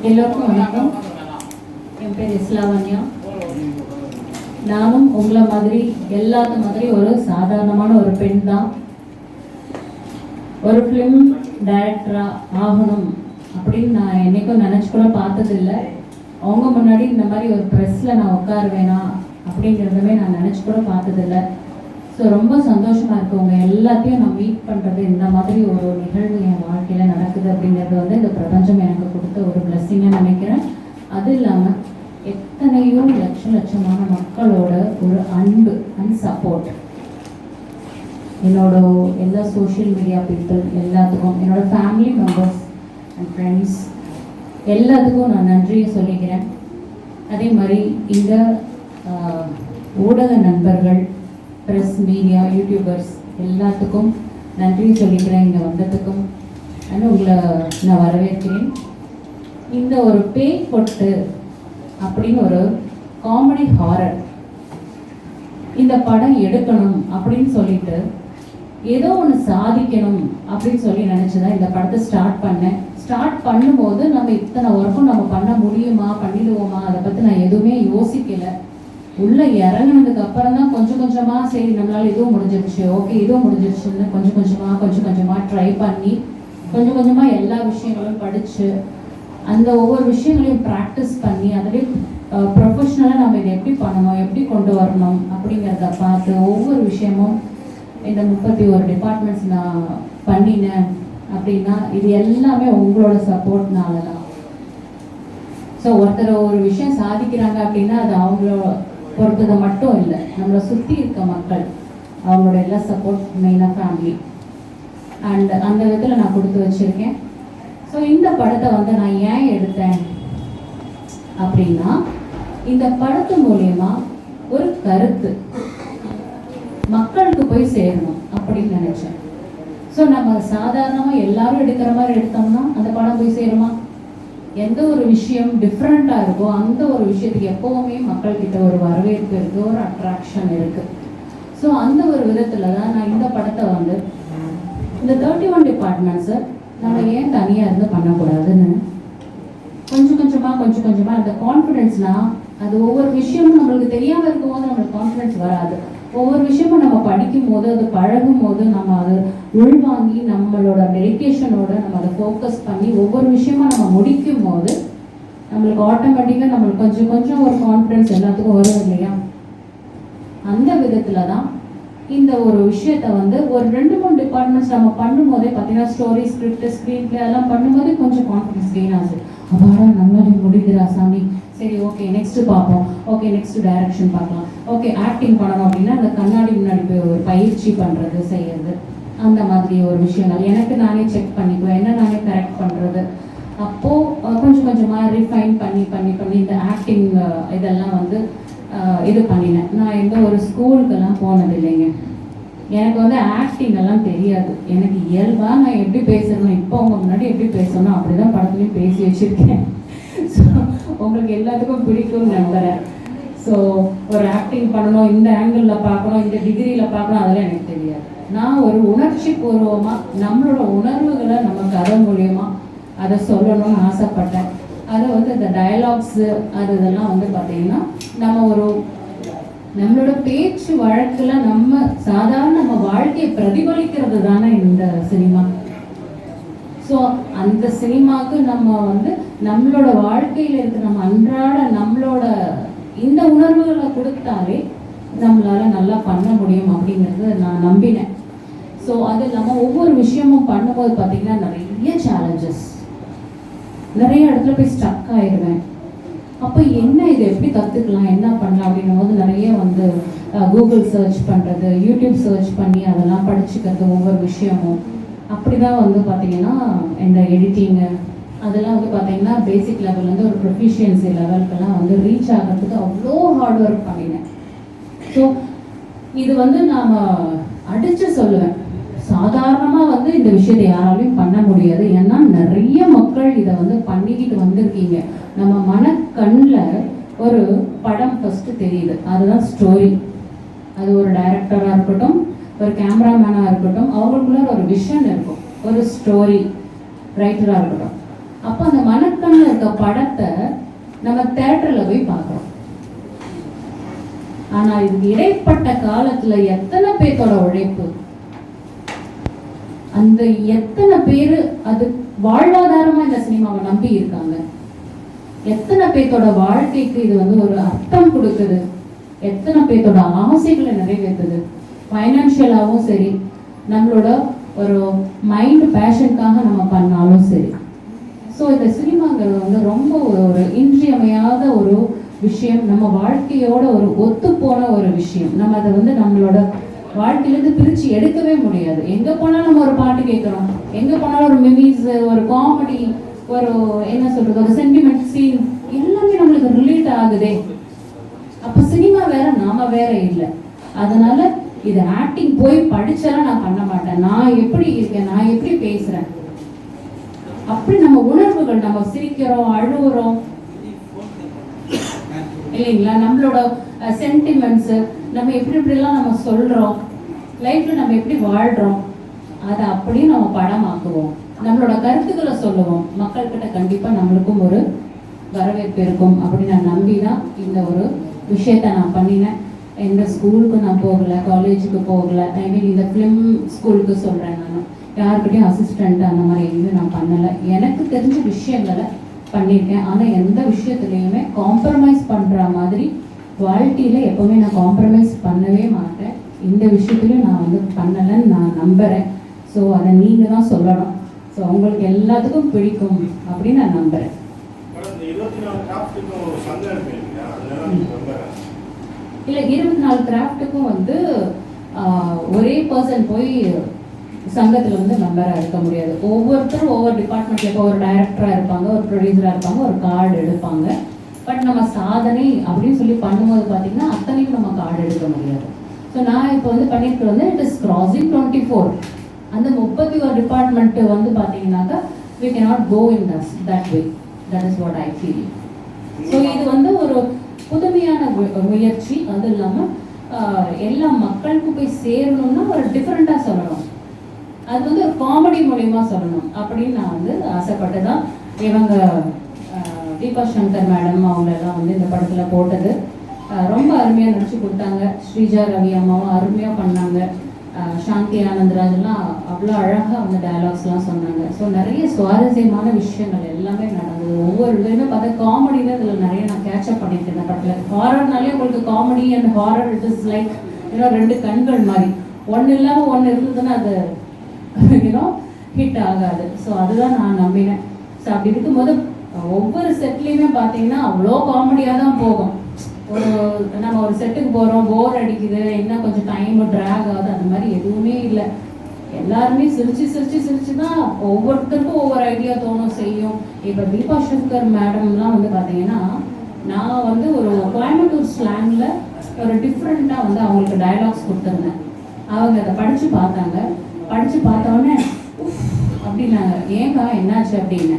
எல்லோருக்கும் வணக்கம் என் பேர் இஸ்லாவன்யா நானும் உங்களை மாதிரி எல்லாத்த மாதிரி ஒரு சாதாரணமான ஒரு பெண் தான் ஒரு ஃபிலிம் டைரக்டராக ஆகணும் அப்படின்னு நான் என்னைக்கும் நினச்சி கூட பார்த்ததில்ல அவங்க முன்னாடி இந்த மாதிரி ஒரு ப்ரெஸ்ஸில் நான் உட்காருவேனா அப்படிங்கிறதுமே நான் நினச்சி கூட பார்த்ததில்ல ஸோ ரொம்ப சந்தோஷமாக இருக்கவங்க எல்லாத்தையும் நான் மீட் பண்ணுறது இந்த மாதிரி ஒரு நிகழ்வு என் வாழ்க்கையில் நடக்குது அப்படிங்கிறது வந்து இந்த பிரபஞ்சம் எனக்கு கொடுத்த அது இல்லாமல் எத்தனையோ லட்ச லட்சமான மக்களோட ஒரு அன்பு அண்ட் சப்போர்ட் என்னோட எல்லா சோஷியல் மீடியா பீப்புள் எல்லாத்துக்கும் என்னோட ஃபேமிலி மெம்பர்ஸ் அண்ட் ஃப்ரெண்ட்ஸ் எல்லாத்துக்கும் நான் நன்றியை சொல்லிக்கிறேன். அதே மாதிரி இந்த ஊடக நண்பர்கள் ப்ரெஸ் மீடியா யூடியூபர்ஸ் எல்லாத்துக்கும் நன்றி சொல்லிக்கிறேன். இங்கே வந்ததுக்கும் அண்ட் உங்களை நான் வரவேற்கிறேன். இந்த ஒரு பேய் கொட்டு அப்படின்னு ஒரு காமெடி ஹாரர் இந்த படம் எடுக்கணும் அப்படின்னு சொல்லிட்டு ஏதோ ஒன்று சாதிக்கணும் அப்படின்னு சொல்லி நினச்சிதான் இந்த படத்தை ஸ்டார்ட் பண்ணேன். ஸ்டார்ட் பண்ணும்போது நம்ம இத்தனை ஒர்க்கும் நம்ம பண்ண முடியுமா பண்ணிடுவோமா அதை பற்றி நான் எதுவுமே யோசிக்கலை. உள்ளே இறங்கினதுக்கு அப்புறம் தான் கொஞ்சம் கொஞ்சமாக சரி நம்மளால் இதுவும் முடிஞ்சிருச்சு ஓகே இதுவும் முடிஞ்சிருச்சுன்னு கொஞ்சம் கொஞ்சமாக கொஞ்சம் கொஞ்சமாக ட்ரை பண்ணி கொஞ்சம் கொஞ்சமாக எல்லா விஷயங்களும் படித்து அந்த ஒவ்வொரு விஷயங்களையும் ப்ராக்டிஸ் பண்ணி அதிலே ப்ரொஃபஷ்னலாக நம்ம இதை எப்படி பண்ணணும் எப்படி கொண்டு வரணும் அப்படிங்கிறத பார்த்து ஒவ்வொரு விஷயமும் இந்த முப்பத்தி ஒரு டிபார்ட்மெண்ட்ஸ் நான் பண்ணினேன் அப்படின்னா இது எல்லாமே உங்களோட சப்போர்ட்னால தான் ஸோ ஒருத்தர் ஒரு விஷயம் சாதிக்கிறாங்க அப்படின்னா அது அவங்களோட பொறுத்தது மட்டும் இல்லை. நம்மளை சுற்றி இருக்க மக்கள் அவங்களோட எல்லா சப்போர்ட் மெயினாக ஃபேமிலி அண்ட் அந்த விதத்தில் நான் கொடுத்து வச்சுருக்கேன். ஸோ இந்த படத்தை வந்து நான் ஏன் எடுத்தேன் அப்படின்னா இந்த படத்து மூலயமா ஒரு கருத்து மக்களுக்கு போய் சேரணும் அப்படின்னு நினைச்சேன். ஸோ நம்ம சாதாரணமாக எல்லாரும் எடுக்கிற மாதிரி எடுத்தோம்னா அந்த படம் போய் சேருமா? எந்த ஒரு விஷயம் டிஃப்ரெண்ட்டாக இருக்கோ அந்த ஒரு விஷயத்துக்கு எப்போவுமே மக்கள்கிட்ட ஒரு வரவேற்பு இருக்குது ஒரு அட்ராக்ஷன் இருக்குது ஸோ அந்த ஒரு விதத்தில் தான் நான் இந்த படத்தை வந்து இந்த தேர்ட்டி ஒன் டிபார்ட்மெண்ட்ஸை நம்ம ஏன் தனியாக இருந்து பண்ணக்கூடாதுன்னு? கொஞ்சம் கொஞ்சமாக கொஞ்சம் கொஞ்சமாக அந்த கான்ஃபிடென்ஸ்னா அது ஒவ்வொரு விஷயமும் நம்மளுக்கு தெரியாமல் இருக்கும்போது நம்மளுக்கு கான்ஃபிடென்ஸ் வராது. ஒவ்வொரு விஷயமும் நம்ம படிக்கும் போது அது பழகும் போது நம்ம அதை உள்வாங்கி நம்மளோட டெடிக்கேஷனோட நம்ம அதை ஃபோக்கஸ் பண்ணி ஒவ்வொரு விஷயமா நம்ம முடிக்கும் போது நம்மளுக்கு ஆட்டோமேட்டிக்காக நம்மளுக்கு கொஞ்சம் கொஞ்சம் ஒரு கான்ஃபிடென்ஸ் எல்லாத்துக்கும் வரும் இல்லையா? அந்த விதத்துல தான் இந்த ஒரு விஷயத்த வந்து ஒரு ரெண்டு மூணு டிபார்ட்மெண்ட்ஸ் நம்ம பண்ணும்போதே பார்த்தீங்கன்னா ஸ்டோரி ஸ்கிரிப்ட் ஸ்க்ரீன் பிளே எல்லாம் பண்ணும்போதே கொஞ்சம் கான்ஃபிடன்ஸ் கெயின் ஆகுது. அப்பாடா நம்மளால முடிக்கிறா சாமி. சரி ஓகே நெக்ஸ்ட் பார்ப்போம். ஓகே நெக்ஸ்ட் டைரக்ஷன் பார்க்கலாம். ஓகே ஆக்டிங் பண்ணணும் அப்படின்னா அந்த கண்ணாடி முன்னாடி போய் ஒரு பயிற்சி பண்ணுறது செய்யறது. அந்த மாதிரி ஒரு விஷயங்கள் எனக்கு நானே செக் பண்ணிக்குவேன். என்ன நானே கரெக்ட் பண்ணுறது அப்போது கொஞ்சம் கொஞ்சமாக ரிஃபைன் பண்ணி பண்ணி பண்ணி இந்த ஆக்டிங் இதெல்லாம் வந்து இது பண்ணினேன். நான் எந்த ஒரு ஸ்கூலுக்கெல்லாம் போனது இல்லைங்க எனக்கு வந்து ஆக்டிங் எல்லாம் தெரியாது. எனக்கு இயல்பாக நான் எப்படி பேசணும் இப்போ உங்கள் முன்னாடி எப்படி பேசணும் அப்படிதான் படத்துலேயும் பேசி வச்சுருக்கேன். ஸோ உங்களுக்கு எல்லாத்துக்கும் பிடிக்கும்னு நம்புகிறேன் ஸோ ஒரு ஆக்டிங் பண்ணணும் இந்த ஆங்கிளில் பார்க்கணும் இந்த டிகிரியில் பார்க்கணும் அதெல்லாம் எனக்கு தெரியாது. நான் ஒரு உணர்ச்சி பூர்வமாக நம்மளோட உணர்வுகளை நம்ம கதை மூலயமா அதை சொல்லணும்னு ஆசைப்பட்டேன். அதை வந்து இந்த டயலாக்ஸு அது இதெல்லாம் வந்து பார்த்தீங்கன்னா நம்ம ஒரு நம்மளோட பேச்சு வழக்கில் நம்ம சாதாரண நம்ம வாழ்க்கையை பிரதிபலிக்கிறது தானே இந்த சினிமா. ஸோ அந்த சினிமாவுக்கு நம்ம வந்து நம்மளோட வாழ்க்கையில் இருக்க நம்ம அன்றாட நம்மளோட இந்த உணர்வுகளை கொடுத்தாலே நம்மளால் நல்லா பண்ண முடியும் அப்படிங்கிறது நான் நம்பினேன். ஸோ அது இல்லாமல் ஒவ்வொரு விஷயமும் பண்ணும்போது பார்த்திங்கன்னா நிறைய சேலஞ்சஸ் நிறைய இடத்துல போய் ஸ்டக் ஆயிடுவேன். அப்போ என்ன இது? எப்படி கற்றுக்கலாம் என்ன பண்ணலாம்? அப்படின்னும் போது நிறைய வந்து கூகுள் சர்ச் பண்ணுறது யூடியூப் சர்ச் பண்ணி அதெல்லாம் படிச்சுக்கிறது ஒவ்வொரு விஷயமும். அப்படி தான் வந்து பார்த்தீங்கன்னா இந்த எடிட்டிங்கு அதெல்லாம் வந்து பார்த்தீங்கன்னா பேசிக் லெவல்லேருந்து ஒரு ப்ரொஃபிஷியன்சி லெவலுக்கெல்லாம் வந்து ரீச் ஆகிறதுக்கு அவ்வளோ ஹார்ட் ஒர்க் பண்ணினேன். ஸோ இது வந்து நாம் அடித்து சொல்லுவேன். சாதாரணமாக வந்து இந்த விஷயத்தை யாராலையும் பண்ண முடியாது. ஏன்னா நிறைய மக்கள் இதை வந்து பண்ணிக்கிட்டு வந்திருக்கீங்க. நம்ம மனக்கண்ணில் ஒரு படம் ஃபஸ்ட்டு தெரியுது. அதுதான் ஸ்டோரி அது ஒரு டைரக்டராக இருக்கட்டும் ஒரு கேமராமேனாக இருக்கட்டும் அவங்களுக்குள்ள ஒரு விஷன் இருக்கும். ஒரு ஸ்டோரி ரைட்டராக இருக்கட்டும். அப்போ அந்த மனக்கண்ணில் இருக்க படத்தை நம்ம தேட்டரில் போய் பார்க்குறோம். ஆனால் இதுக்கு இடைப்பட்ட காலத்தில் எத்தனை பேர்த்தோட உழைப்பு? அந்த எத்தனை பேரு அது வாழ்வாதாரமா இந்த சினிமாவை நம்பி இருக்காங்க. எத்தனை பேர்த்தோட வாழ்க்கைக்கு இது வந்து ஒரு அர்த்தம் கொடுக்குது. எத்தனை பேர்த்தோட ஆசைகளை நிறைவேற்றுது. ஃபைனான்ஷியலாகவும் சரி நம்மளோட ஒரு மைண்ட் பேஷனுக்காக நம்ம பண்ணாலும் சரி. ஸோ இந்த சினிமாங்கிறது வந்து ரொம்ப ஒரு ஒரு இன்றியமையாத ஒரு விஷயம். நம்ம வாழ்க்கையோட ஒரு ஒத்துப்போன ஒரு விஷயம். நம்ம அதை வந்து நம்மளோட வாழ்க்கையிலேருந்து பிரித்து எடுக்கவே முடியாது. எங்கே போனாலும் நம்ம ஒரு பாட்டு கேட்குறோம் எங்கே போனாலும் ஒரு மிமிஸ் ஒரு காமெடி ஒரு என்ன சொல்கிறது ஒரு சென்டிமெண்ட் சீன் எல்லாமே நம்மளுக்கு ரிலேட் ஆகுதே. அப்போ சினிமா வேற நாம வேற இல்லை. அதனால இது ஆக்டிங் போய் படிச்சாலும் நான் பண்ண மாட்டேன். நான் எப்படி இருக்கேன் நான் எப்படி பேசுறேன்? அப்படி நம்ம உணர்வுகள் நம்ம சிரிக்கிறோம் அழுகுறோம் இல்லைங்களா? நம்மளோட சென்டிமெண்ட்ஸ் நம்ம எப்படி எப்படிலாம் நம்ம சொல்கிறோம் லைஃப்பில் நம்ம எப்படி வாழ்கிறோம் அதை அப்படியே நம்ம படமாக்குவோம். நம்மளோட கருத்துக்களை சொல்லுவோம். மக்கள்கிட்ட கண்டிப்பாக நம்மளுக்கும் ஒரு வரவேற்பு இருக்கும் அப்படின்னு நான் நம்பி தான் இந்த ஒரு விஷயத்த நான் பண்ணினேன். எந்த ஸ்கூலுக்கு நான் போகலை காலேஜுக்கு போகலை ஐ மீன் இந்த ஃபிலிம் ஸ்கூலுக்கு சொல்கிறேன் நான். யாருக்கிட்டையும் அசிஸ்டண்ட் அந்த மாதிரி எதுவும் நான் பண்ணலை. எனக்கு தெரிஞ்ச விஷயங்களை பண்ணியிருக்கேன் ஆனால் எந்த விஷயத்துலையுமே காம்ப்ரமைஸ் பண்ணுற மாதிரி குவாலிட்டியில் எப்போவுமே நான் காம்ப்ரமைஸ் பண்ணவே மாட்டேன். இந்த விஷயத்துலையும் நான் வந்து பண்ணலைன்னு நான் நம்புகிறேன் ஸோ அதை நீங்கள் தான் சொல்லணும். ஸோ உங்களுக்கு எல்லாத்துக்கும் பிடிக்கும் அப்படின்னு நான் நம்புகிறேன்? இல்லை இருபத்தி நாலு கிராஃப்ட்டுக்கும் வந்து ஒரே பர்சன் போய் சங்கத்தில் வந்து மெம்பராக இருக்க முடியாது. ஒவ்வொருத்தரும் ஒவ்வொரு டிபார்ட்மெண்ட்ல இப்போ ஒரு டைரக்டராக இருப்பாங்க ஒரு ப்ரொடியூசராக இருப்பாங்க ஒரு கார்டு எடுப்பாங்க. பட் நம்ம சாதனை அப்படின்னு சொல்லி பண்ணும்போது பார்த்தீங்கன்னா அத்தனைக்கும் நம்ம கார்டு எடுக்க முடியாது. ஸோ நான் இப்போ வந்து பண்ணிட்டு வந்து it is crossing twenty four அந்த முப்பத்தி ஒரு டிபார்ட்மெண்ட்டு வந்து பார்த்தீங்கன்னாக்கா we can not go in thus that way that is what I feel so இது வந்து ஒரு புதுமையான முயற்சி. அது இல்லாமல் எல்லா மக்களுக்கும் போய் சேரணும்னா ஒரு டிஃப்ரெண்ட்டாக சொல்லணும். அது வந்து ஒரு காமெடி மூலயமா சொல்லணும் அப்படின்னு நான் வந்து ஆசைப்பட்டு தான் இவங்க தீபா சங்கர் மேடம் அவங்களெல்லாம் வந்து இந்த படத்தில் போட்டது. ரொம்ப அருமையாக நடிச்சு கொடுத்தாங்க. ஸ்ரீஜா ரவி அம்மாவும் அருமையாக பண்ணாங்க. சாந்தி ஆனந்தராஜ் எல்லாம் அவ்வளோ அழகாக வந்து டயலாக்ஸ்லாம் சொன்னாங்க. ஸோ நிறைய சுவாரஸ்யமான விஷயங்கள் எல்லாமே நடந்தது. ஒவ்வொரு இதுலையுமே பார்த்தா காமெடி தான் இதில் நிறைய நான் கேட்சப் பண்ணியிருக்கேன் இந்த படத்தில். ஹாரர்னாலே உங்களுக்கு comedy and horror it is like ஏன்னா ரெண்டு கண்கள் மாதிரி. ஒன்று இல்லாமல் ஒன்று இருந்ததுன்னா அது யூனோ ஹிட் ஆகாது. ஸோ அதுதான் நான் நம்பினேன். ஸோ அப்படி இருக்கும்போது ஒவ்வொரு செட்லேயுமே பார்த்தீங்கன்னா அவ்வளோ காமெடியாக தான் போகும். ஒரு நம்ம ஒரு செட்டுக்கு போகிறோம் போர் அடிக்குது என்ன கொஞ்சம் டைம் ட்ராக் ஆகுது அந்த மாதிரி எதுவுமே இல்லை. எல்லாருமே சிரிச்சு சிரிச்சு சிரிச்சு தான் ஒவ்வொருத்தருக்கும் ஒவ்வொரு ஐடியா தோணும் செய்யும். இப்போ தீபா சங்கர் மேடம்லாம் வந்து பார்த்தீங்கன்னா நான் வந்து ஒரு கோயம்புத்தூர் ஸ்லாங்கில் ஒரு டிஃப்ரெண்ட்டாக வந்து அவங்களுக்கு டயலாக்ஸ் கொடுத்துருந்தேன். அவங்க அதை படித்து பார்த்தாங்க. படித்து பார்த்தோன்னே அப்படின்னாங்க. ஏங்கா என்னாச்சு? அப்படின்னு.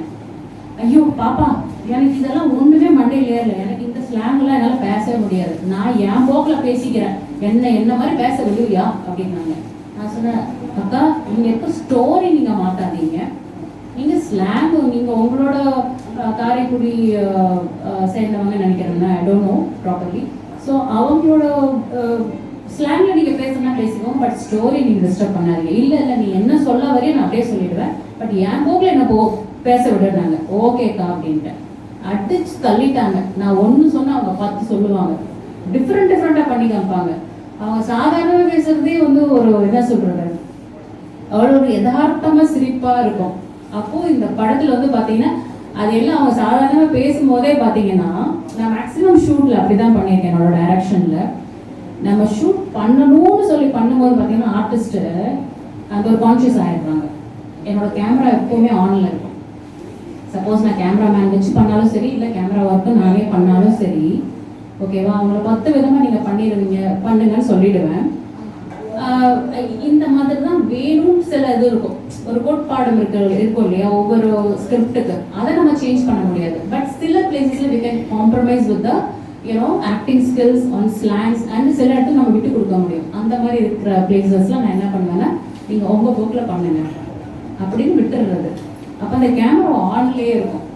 ஐயோ பாப்பா எனக்கு இதெல்லாம் ஒண்ணுமே மண்டையில் ஏறல. எனக்கு இந்த ஸ்லாங்லாம் என்னால் பேசவே முடியாது. நான் என் போக்கில் பேசிக்கிறேன். என்ன என்ன மாதிரி பேச விடுவியா? அப்படின்னாங்க. நான் சொன்னேன் அக்கா நீங்கள் இருக்க ஸ்டோரி நீங்க மாட்டாதீங்க நீங்க ஸ்லாங் நீங்க உங்களோட காரைக்குடி சேர்ந்தவங்க நினைக்கிறேன்னா I don't know properly so அவங்களோட ஸ்லாங்ல நீங்க பேசுனா பேசிக்கோங்க பட் ஸ்டோரி நீங்க டிஸ்டர்ப் பண்ணாதீங்க. இல்ல இல்ல நீ என்ன சொல்ல வரையும் நான் அப்படியே சொல்லிடுவேன். பட் என் போக்கில் என்ன போ பேச விடுறாங்க ஓகேக்கா அப்படின்ட்டு அடிச்சு தள்ளிட்டாங்க. நான் ஒன்று சொன்னால் அவங்க பார்த்து சொல்லுவாங்க. டிஃப்ரெண்ட் டிஃப்ரெண்ட்டாக பண்ணி காமிப்பாங்க. அவங்க சாதாரணமாக பேசுகிறதே வந்து ஒரு என்ன சொல்றது? அவ்வளோ ஒரு யதார்த்தமாக சிரிப்பாக இருக்கும். அப்போது இந்த படத்தில் வந்து பார்த்தீங்கன்னா அது எல்லாம் அவங்க சாதாரணமாக பேசும்போதே பார்த்தீங்கன்னா நான் மேக்ஸிமம் ஷூட்டில் அப்படி தான் பண்ணியிருக்கேன் என்னோட டைரக்ஷனில் நம்ம ஷூட் பண்ணணும்னு சொல்லி பண்ணும்போது பார்த்தீங்கன்னா ஆர்டிஸ்ட்டு அந்த ஒரு கான்ஷியஸ் ஆகிடுறாங்க என்னோட கேமரா எப்போவுமே ஆனில் இருக்கும். சப்போஸ் நான் கேமராமேன் வச்சு பண்ணாலும் சரி இல்லை கேமரா ஒர்க்கு நானே பண்ணாலும் சரி ஓகேவா அவங்கள பத்து விதமாக நீங்கள் பண்ணிடுவீங்க. பண்ணுங்கன்னு சொல்லிடுவேன். இந்த மாதிரி தான் வேணும் சில இது இருக்கும். ஒரு கோட்பாடம் இருக்கு இருக்கும் இல்லையா? ஒவ்வொரு ஸ்கிரிப்டுக்கு அதை நம்ம சேஞ்ச் பண்ண முடியாது. பட் சில பிளேசஸ்ல we can compromise with the you know acting skills on slangs and சில இடத்துல நம்ம விட்டு கொடுக்க முடியும். அந்த மாதிரி இருக்கிற பிளேசஸ்லாம் நான் என்ன பண்ணுவேன்னா நீங்கள் உங்கள் போக்கில் பண்ணுங்க. அப்படின்னு விட்டுடுறது அப்போ அந்த கேமரா ஆன்லேயே இருக்கும்.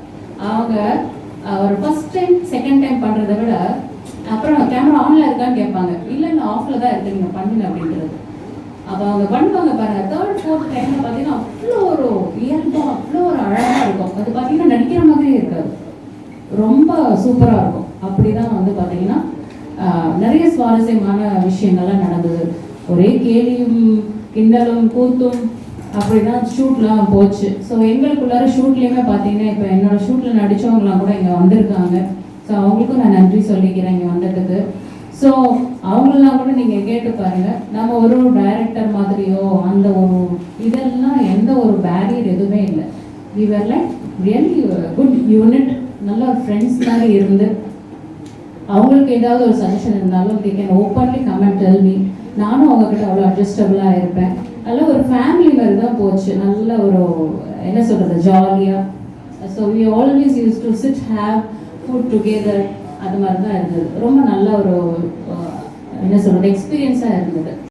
அவங்க ஒரு ஃபர்ஸ்ட் டைம் செகண்ட் டைம் பண்ணுறதை விட அப்புறம் கேமரா ஆன்ல இருக்கான்னு கேட்பாங்க. இல்லை இல்லை ஆஃப்ல தான் இருக்கு நீங்கள் பண்ணுங்க அப்படின்றது. அப்போ அவங்க பண்ணுவாங்க பாருங்க. தேர்ட் ஃபோர்த் டைம்ல பார்த்தீங்கன்னா அவ்வளோ ஒரு இயல்பாக அவ்வளோ ஒரு அழகாக இருக்கும். அது பார்த்தீங்கன்னா நடிக்கிற மாதிரியே இருக்காது. ரொம்ப சூப்பராக இருக்கும். அப்படிதான் வந்து பார்த்தீங்கன்னா நிறைய சுவாரஸ்யமான விஷயங்கள்லாம் நடந்தது. ஒரே கேலியும் கிண்டலும் கூத்தும் அப்படிதான் ஷூட்லாம் போச்சு. ஸோ எங்களுக்குள்ளார ஷூட்லேயுமே பார்த்தீங்கன்னா இப்போ என்னோட ஷூட்டில் நடித்தவங்களாம் கூட இங்கே வந்திருக்காங்க. ஸோ அவங்களுக்கும் நான் நன்றி சொல்லிக்கிறேன் இங்கே வந்ததுக்கு. ஸோ அவங்களெல்லாம் கூட நீங்கள் கேட்டு பாருங்கள் நம்ம ஒரு டைரக்டர் மாதிரியோ அந்த ஒரு இதெல்லாம் எந்த ஒரு பேரியர் எதுவுமே இல்லை. We like really good unit நல்ல ஒரு ஃப்ரெண்ட்ஸ் மாதிரி இருந்து அவங்களுக்கு ஏதாவது ஒரு சஜஷன் இருந்தாலும் they can openly comment tell me நானும் அவங்கக்கிட்ட அவ்வளோ அட்ஜஸ்டபுளாக இருப்பேன். நல்ல ஒரு ஃபேமிலி மாதிரி தான் போச்சு. நல்ல ஒரு என்ன சொல்கிறது ஜாலியாக so we always use to sit have food together அது மாதிரி தான் இருந்தது. ரொம்ப நல்ல ஒரு என்ன சொல்கிறது எக்ஸ்பீரியன்ஸாக இருந்தது.